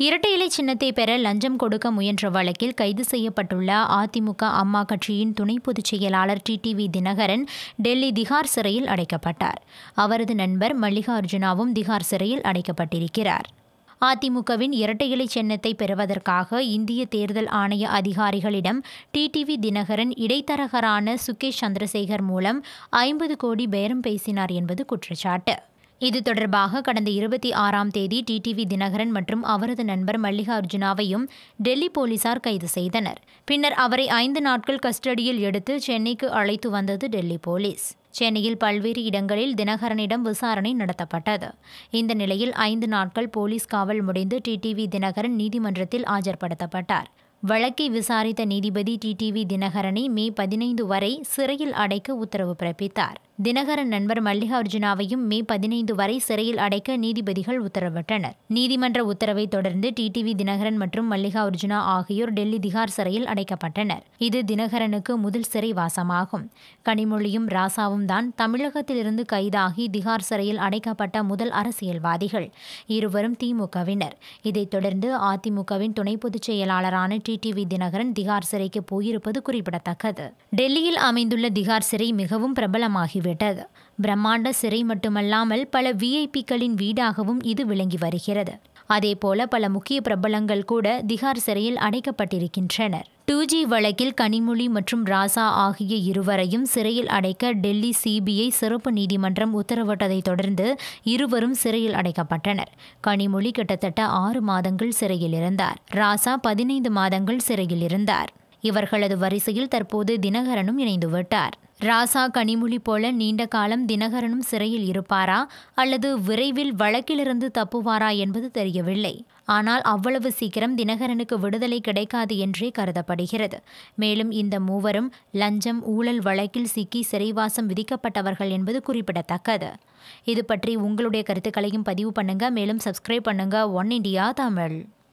இரட்டை இலை சின்னத்தை பெற லஞ்சம் கொடுக்க முயன்ற வழக்கில் கைது செய்யப்பட்டுள்ள அதிமுக அம்மா கட்சியின் துணை பொதுச் செயலாளர் டிடிவி தினகரன் டெல்லி திகார் சிறையில் அடைக்கப்பட்டார். அவரது நண்பர் மல்லிகார்ஜுனாவும் திகார் சிறையில் அடைக்கப்பட்டிருக்கிறார். அதிமுகவின் இரட்டை இலை சின்னத்தை பெறுவதற்காக இந்திய தேர்தல் ஆணைய அதிகாரிகளிடம் டிடிவி தினகரன் இடைத்தரகரான சுகேஷ் சந்திரசேகர் மூலம் ஐம்பது கோடி பேரம் பேசினார் என்பது குற்றச்சாட்டு. இது தொடர்பாக கடந்த இருபத்தி ஆறாம் தேதி டிடிவி தினகரன் மற்றும் அவரது நண்பர் மல்லிகார்ஜுனாவையும் டெல்லி போலீசார் கைது செய்தனர். பின்னர் அவரை ஐந்து நாட்கள் கஸ்டடியில் எடுத்து சென்னைக்கு அழைத்து வந்தது டெல்லி போலீஸ். சென்னையில் பல்வேறு இடங்களில் தினகரனிடம் விசாரணை நடத்தப்பட்டது. இந்த நிலையில் ஐந்து நாட்கள் போலீஸ் காவல் முடிந்து டிடிவி தினகரன் நீதிமன்றத்தில் ஆஜர்படுத்தப்பட்டார். வழக்கை விசாரித்த நீதிபதி டிடிவி தினகரனை மே பதினைந்து வரை சிறையில் அடைக்க உத்தரவு பிறப்பித்தார். தினகரன் நண்பர் மல்லிகார்ஜுனாவையும் மே பதினைந்து வரை சிறையில் அடைக்க நீதிபதிகள் உத்தரவிட்டனர். நீதிமன்ற உத்தரவை தொடர்ந்து டிடிவி தினகரன் மற்றும் மல்லிகார்ஜுனா ஆகியோர் டெல்லி திகார் சிறையில் அடைக்கப்பட்டனர். இது தினகரனுக்கு முதல் சிறை வாசமாகும் கனிமொழியும் ராசாவும் தான் தமிழகத்திலிருந்து கைதாகி திகார் சிறையில் அடைக்கப்பட்ட முதல் அரசியல்வாதிகள். இருவரும் திமுகவினர். இதைத் தொடர்ந்து அதிமுகவின் துணை பொதுச் செயலாளரான டிடிவி தினகரன் திகார் சிறைக்கு போயிருப்பது குறிப்பிடத்தக்கது. டெல்லியில் அமைந்துள்ள திகார் சிறை மிகவும் பிரபலமாகிவிட்டது. பிரம்மாண்ட சிறை மட்டுமல்லாமல் பல விஐபிக்களின் வீடாகவும் இது விளங்கி வருகிறது. அதேபோல பல முக்கிய பிரபலங்கள் கூட திகார் சிறையில் அடைக்கப்பட்டிருக்கின்றனர். டூ ஜி வழக்கில் கனிமொழி மற்றும் ராசா ஆகிய இருவரையும் சிறையில் அடைக்க டெல்லி சிபிஐ சிறப்பு நீதிமன்றம் உத்தரவிட்டதை தொடர்ந்து இருவரும் சிறையில் அடைக்கப்பட்டனர். கனிமொழி கிட்டத்தட்ட ஆறு மாதங்கள் சிறையில் இருந்தார். ராசா பதினைந்து மாதங்கள் சிறையில் இருந்தார். இவர்களது வரிசையில் தற்போது தினகரனும் இணைந்து விட்டார் ராசா கனிமொழி போல நீண்ட காலம் தினகரனும் சிறையில் இருப்பாரா? அல்லது விரைவில் வழக்கிலிருந்து தப்புவாரா என்பது தெரியவில்லை. ஆனால் அவ்வளவு சீக்கிரம் தினகரனுக்கு விடுதலை கிடைக்காது என்றே கருதப்படுகிறது. மேலும் இந்த மூவரும் லஞ்சம் ஊழல் வழக்கில் சிக்கி சிறைவாசம் விதிக்கப்பட்டவர்கள் என்பது குறிப்பிடத்தக்கது. இது பற்றி உங்களுடைய கருத்துக்களையும் பதிவு பண்ணுங்க. மேலும் சப்ஸ்கிரைப் பண்ணுங்க. One India Tamil.